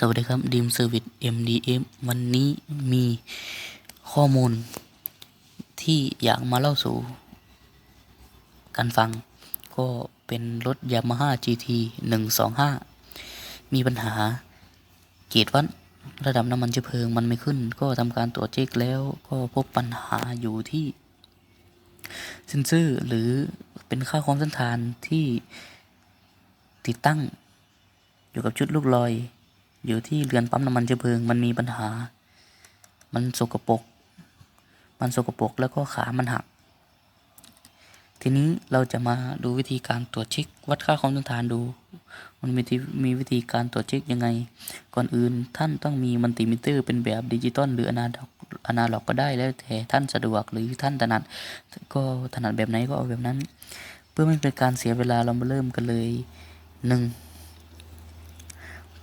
สวัสดีครับดีมเซอร์วิส MDM วันนี้มีข้อมูล ที่อยากมาเล่าสู่กันฟัง ก็เป็นรถ Yamaha GT 125 มีปัญหาเกียรวัดระดับน้ำมันเชื้อเพลิงมันไม่ขึ้น ก็ทำการตรวจเช็คแล้วก็พบปัญหาอยู่ที่เซนเซอร์หรือเป็นค่าความสันทานที่ติดตั้งอยู่กับชุดลูกลอย อยู่ที่เรือนปั๊มน้ำมันเชื้อเพลิงมันมีปัญหา มันสกปรก มันสกปรกแล้วก็ขามันหัก ทีนี้เราจะมาดูวิธีการตรวจเช็ควัดค่าความต้านทานดู มันมีที่มีวิธีการตรวจเช็คยังไง ก่อนอื่นท่านต้องมีมัลติมิเตอร์ เป็นแบบดิจิตอลหรืออนาล็อกอนาล็อกก็ได้แล้วแต่ท่านสะดวกหรือท่านถนัดก็ถนัดแบบไหนก็เอาแบบนั้น เพื่อไม่เป็นการเสียเวลาเรามาเริ่มกันเลยหนึ่ง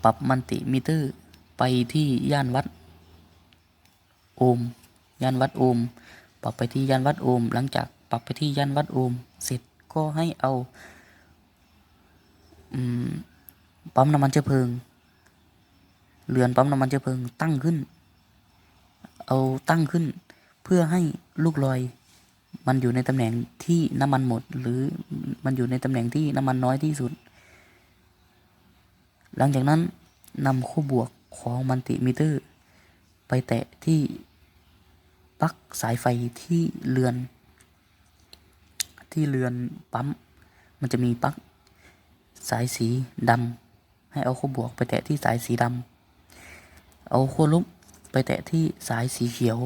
ปรับมัลติมิเตอร์ ไปที่ย่านวัดโอห์มย่านวัดโอห์มปรับไปที่ย่านวัดโอห์มหลังจากปรับไปที่ย่านวัดโอห์มเสร็จก็ให้เอาอปั๊มน้ำมันเชื้อเพลิง เรือนปั๊มน้ำมันเชื้อเพลิงตั้งขึ้น เอาตั้งขึ้น เพื่อให้ลูกลอย มันอยู่ในตำแหน่งที่น้ำมันหมด หรือมันอยู่ในตำแหน่งที่น้ำมันน้อยที่สุด หลังจากนั้นนำคู่บวกของมัลติมิเตอร์ ไปแตะที่ปลั๊กสายไฟที่เรือน ที่เรือนปั๊ม มันจะมีปลั๊กสายสีดำให้เอาคู่บวกไปแตะที่สายสีดำเอาคู่ลบไปแตะที่สายสีเขียว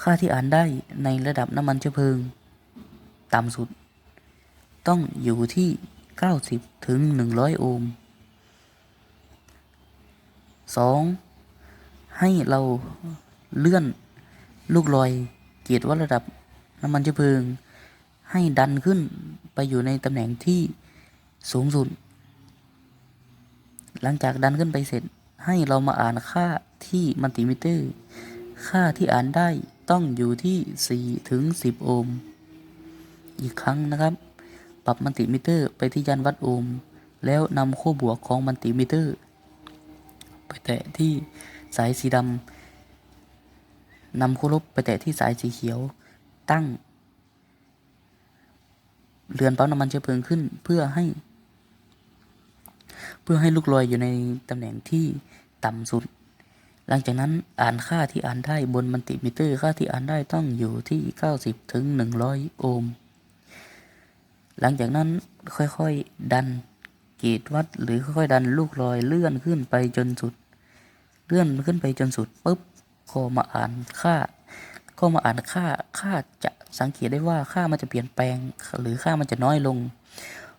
ค่าที่อ่านได้ในระดับน้ำมันเชื้อเพลิง ต่ำสุด ต้องอยู่ที่ 90 ถึง 100 โอห์ม สองให้เราเลื่อนลูกลอยเกียรวัดระดับน้ำมันเชื้อเพลิง ให้ดันขึ้นไปอยู่ในตำแหน่งที่สูงสุด หลังจากดันขึ้นไปเสร็จให้เรามาอ่านค่าที่มัลติมิเตอร์ ค่าที่อ่านได้ต้องอยู่ที่ 4 ถึง 10 โอห์ม อีกครั้งนะครับ ปรับมัลติมิเตอร์ไปที่ยันวัดโอห์มแล้วนำคู่บวกของมัลติมิเตอร์ ไปแตะที่สายสีดำนำคู่ลบไปแตะที่สายสีเขียว ตั้ง เรือนปั๊มน้ำมันเชื้อเพลิงขึ้นเพื่อให้ เพื่อให้ลูกลอยอยู่ในตำแหน่งที่ต่ำสุด หลังจากนั้นอ่านค่าที่อ่านได้บนมัลติมิเตอร์ค่าที่อ่านได้ต้องอยู่ที่ 90 ถึง 100 โอห์มหลังจากนั้นค่อยๆดันเกจวัดหรือค่อยๆดันลูกลอยเลื่อนขึ้นไปจนสุด เลื่อนขึ้นไปจนสุดปุ๊บก็มาอ่านค่า ก็มาอ่านค่าค่าจะสังเกตได้ว่าค่ามันจะเปลี่ยนแปลง หรือค่ามันจะน้อยลง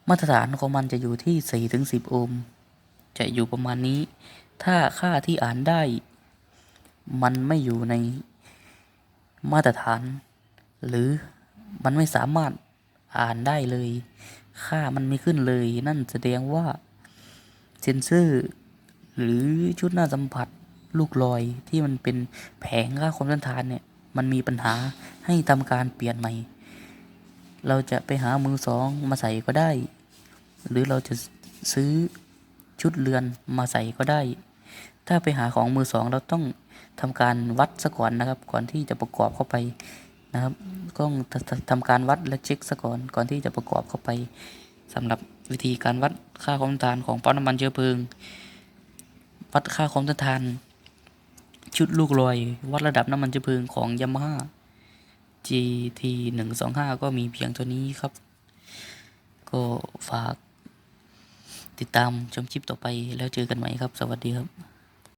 มาตรฐานของมันจะอยู่ที่4ถึง10 โอห์มจะอยู่ประมาณนี้ ถ้าค่าที่อ่านได้ มันไม่อยู่ในมาตรฐาน หรือมันไม่สามารถอ่านได้เลย ค่ามันไม่ขึ้นเลย นั่นแสดงว่าเซนเซอร์ หรือชุดหน้าสัมผัสลูกลอยที่มันเป็นแผงค่าความต้านทานเนี่ย มันมีปัญหาให้ทำการเปลี่ยนใหม่ เราจะไปหามือสองมาใส่ก็ได้ หรือเราจะซื้อชุดเรือนมาใส่ก็ได้ ถ้าไปหาของมือสองเราต้องทำการวัดซะก่อนนะครับ ก่อนที่จะประกอบเข้าไปนะครับต้องทำการวัดและเช็คซะก่อนก่อนที่จะประกอบเข้าไปสำหรับวิธีการวัดค่าความต้านทานของปั๊มน้ำมันเชื้อเพลิง วัดค่าความต้านทาน ชุดลูกลอย วัดระดับน้ำมันเชื้อเพลิงของยามาฮ่า GT 125ก็มีเพียงเท่านี้ครับ ก็ฝาก ติดตามชมคลิปต่อไปแล้วเจอกันใหม่ครับ สวัสดีครับ